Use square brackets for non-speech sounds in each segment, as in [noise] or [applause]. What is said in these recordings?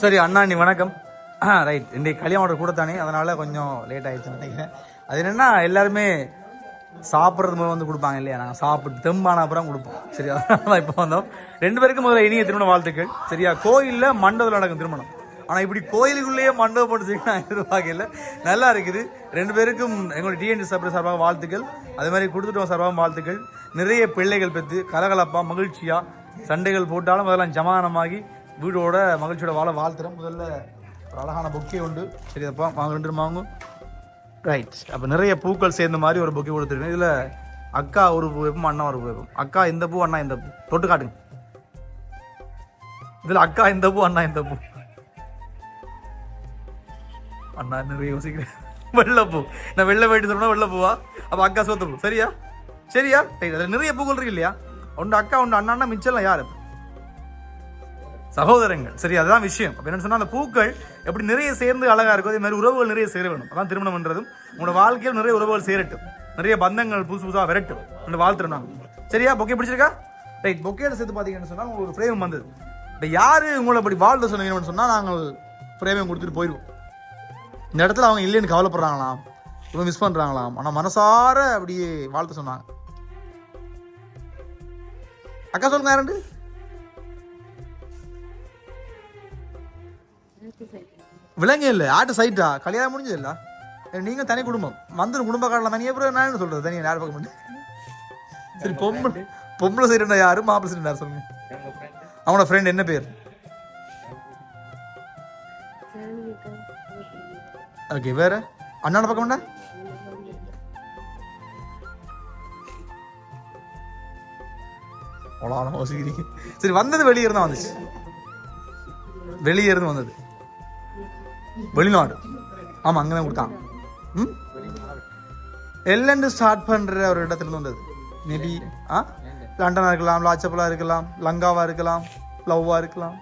சரி அண்ணாண்டி வணக்கம். ரைட் இன்றைக்கு கல்யாணம் கூட தானே அதனால கொஞ்சம் லேட் ஆயிடுச்சுன்னு நினைக்கிறேன். அது என்னன்னா எல்லாருமே சாப்பிட்றது முதல்ல வந்து கொடுப்பாங்க இல்லையா? நாங்கள் சாப்பிட்டு தெம்பான அப்புறம் கொடுப்போம். சரியா அதனால இப்போ வந்தோம். ரெண்டு பேருக்கும் முதல்ல இனிய திருமண வாழ்த்துக்கள். சரியா? கோயிலில் மண்டபத்தில் நடக்கும் திருமணம். ஆனால் இப்படி கோயிலுக்குள்ளேயே மண்டபம் போட்டு செய்ய நான் எதிர்பார்க்கல. நல்லா இருக்குது. ரெண்டு பேருக்கும் எங்களுடைய டிஎன்டி சாப்பிட்ற சார்பாக வாழ்த்துக்கள். அது மாதிரி கொடுத்துட்டோம் சார்பாக வாழ்த்துக்கள். நிறைய பிள்ளைகள் பெற்று கலகலப்பாக மகிழ்ச்சியாக சண்டைகள் போட்டாலும் அதெல்லாம் சமாதானமாகி வீடோட மகிழ்ச்சியோட வாழ வாழ்த்துறோம் முதல்ல ஒரு அழகான பொக்கே உண்டு. சரியாப்பா வாங்க ரெண்டு பேரும் வாங்க. ரைட் அப்போ நிறைய பூக்கள் சேர்ந்த மாதிரி ஒரு பொக்கே கொடுத்துருக்கேன். இதில் அக்கா ஒரு பூ வைப்போம் அண்ணா ஒரு பூ வைப்போம். அக்கா இந்த பூ அண்ணா இந்த பூ. தொட்டு காட்டுங்க. இதில் அக்கா இந்த பூ அண்ணா இந்த பூ. அண்ணா நிறைய யோசிக்கிறேன். வெள்ளைப்பூ நான் வெள்ளை போயிட்டு சொன்னா வெள்ளைப்பூவா அப்போ அக்கா சோத்து பூ. சரியா? சரியா? அதில் நிறைய பூக்கள் இருக்கு இல்லையா? ஒன்று அக்கா ஒன்று அண்ணா மிச்சம்லாம் யார் சகோதரங்கள். சரி அதுதான் விஷயம். அப்போ என்ன சொன்னால் அந்த பூக்கள் எப்படி நிறைய சேர்ந்து அழகாக இருக்கும் அதே மாதிரி உறவுகள் நிறைய சேர வேணும். அதான் திருமணம் பண்ணுறதும் உங்களோட வாழ்க்கையில் நிறைய உறவுகள் சேரட்டும். நிறைய பந்தங்கள் புதுசு புதுசாக விரட்டும். என்று வாழ்த்துறோம் நாங்க சரியா? பொக்கே பிடிச்சிருக்கா? ரைட் பொக்கேல சேர்த்து பார்த்தீங்கன்னு சொன்னால் உங்களுக்கு ஒரு ஃப்ரேம் வந்தது. இப்போ யார் உங்களை அப்படி வாழ்த்து சொன்னீங்கன்னு சொன்னால் நாங்கள் ஃப்ரேமையும் கொடுத்துட்டு போயிடுவோம் இந்த இடத்துல அவங்க இல்லைன்னு கவலைப்படுறாங்களாம். இவங்க மிஸ் பண்ணுறாங்களாம் ஆனால் மனசார அப்படியே வாழ்த்து சொன்னாங்க. அக்கா சொல்லுங்க யாருண்டு விலங்கு இல்லை ஆட்டு சைட்டா? கல்யாணம் முடிஞ்சது இல்ல நீங்க தனி குடும்பம். வந்துடும் குடும்ப காரணம் தனியே அப்புறம் நான் என்ன சொல்றது? தனியா யார் பார்க்க சரி பொம்பளை பொம்பளை சைடுனா யாரு? மாப்பிள்ளை சைடு யார் சொல்லுங்க? அவனோட ஃப்ரெண்ட் என்ன பேர்? ஓகே வேற? அண்ணாட பக்கம் என்ன அவ்வளோ யோசிக்கிறீங்க. சரி வந்தது வெளியே இருந்தா வந்துச்சு. வெளியே இருந்து வந்தது. வெளிநாடு. ஆமா அங்கே தான் கொடுத்தான். ம்? எல்லண்டு ஸ்டார்ட் பண்ற ஒரு இடத்துல இருந்து வந்தது. மேபி ஆ? லண்டனா இருக்கலாம் லாச்சப்பலா இருக்கலாம் லங்காவா இருக்கலாம் லவ்வா இருக்கலாம்.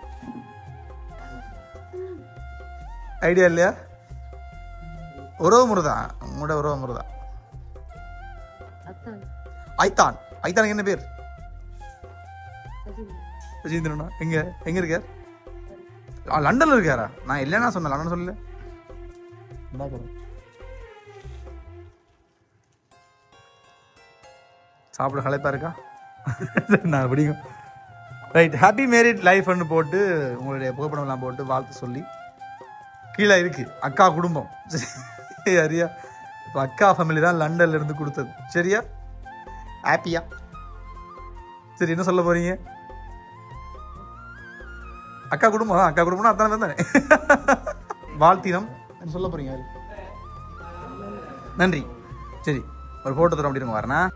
ஐடியா இல்லையா? உறவு முறை தான் உங்களோட உறவு முறை தான் ஐத்தான் ஐத்தானுக்கு என்ன பேர்? ரஜிந்திரனா எங்க? எங்க இருக்கார் லண்டன்ல இருக்காரா? நான் இல்லைன்னா சொன்னேன். லண்டன் சொல்லல. சாப்பிட களைப்பா இருக்கா? [laughs] நான் பிடிக்கும். ரைட் ஹாப்பி மேரிட் லைஃப்னு போட்டு உங்களுடைய புகைப்படம் எல்லாம் போட்டு வாழ்த்து சொல்லி கீழே இருக்கு. அக்கா குடும்பம். சரியா இப்போ அக்கா ஃபேமிலி தான் லண்டன்ல இருந்து கொடுத்தது. சரியா? ஹாப்பியா சரி என்ன சொல்ல போறீங்க? அக்கா குடும்பம் அக்கா குடும்பம்னா அத்தானே தானே வாழ்த்தினம் சொல்ல போறீங்க நன்றி. சரி ஒரு போட்டோ தர அப்படிங்க வரேன்?